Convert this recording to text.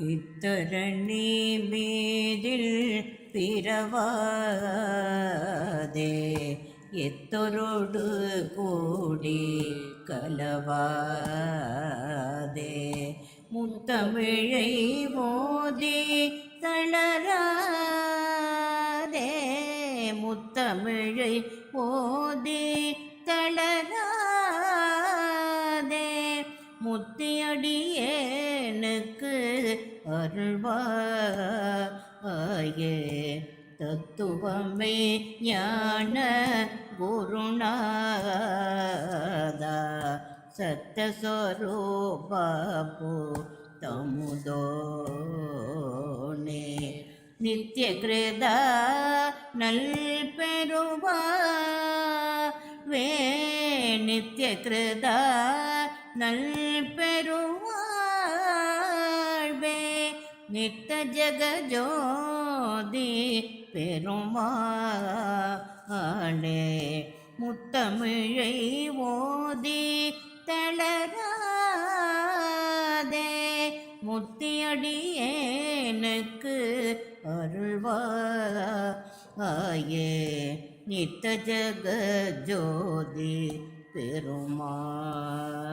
இத்தரணி மீதில் பிறவாதே எத்தொரோடு கூடி கலவாதே. முத்தமிழை மோதி தளராதே முத்தமிழை மோதி தளராதே. முத்தியடியேனுக்கு அருள்வாயே. தத்துவமே ஞான குருநாதா. சத்தஸ்வரூபாபு தமுதோனே. நித்திய கிருதா நல் பெருவா வே நித்திய கிருதா நல் பெருவாழ்வே நித்த ஜகஜோதி பெருமாளே முத்தமிழை ஓதி தளராதே முத்தியடியேனுக்கு அருள்வாயே நித்த ஜகஜோதி பெருமாளே.